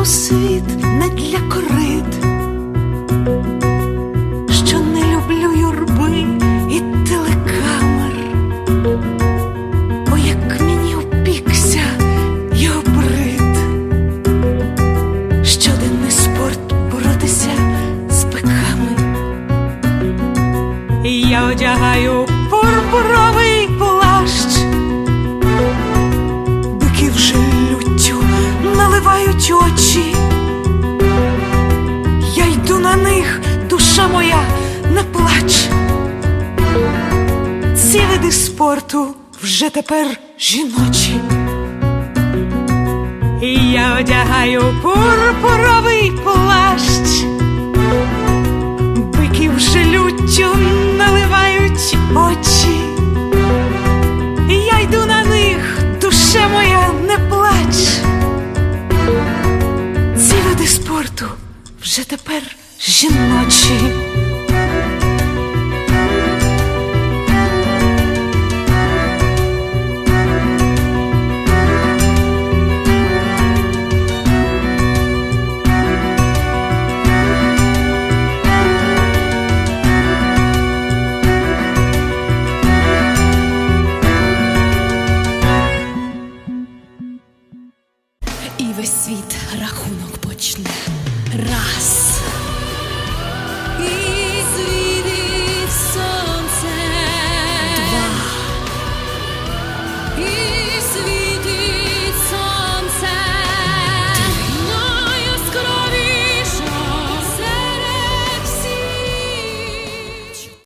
у світ не для корит, що не люблю юрби і телекамер, бо як мені упікся його брид, щоденний спорт боротися з пеками. Я одягаю наливають очі. Я йду на них, душа моя, не плач. Ці види спорту вже тепер жіночі. І я одягаю пурпуровий плащ, борту вже тепер жіночі. Весь світ рахунок вічне раз.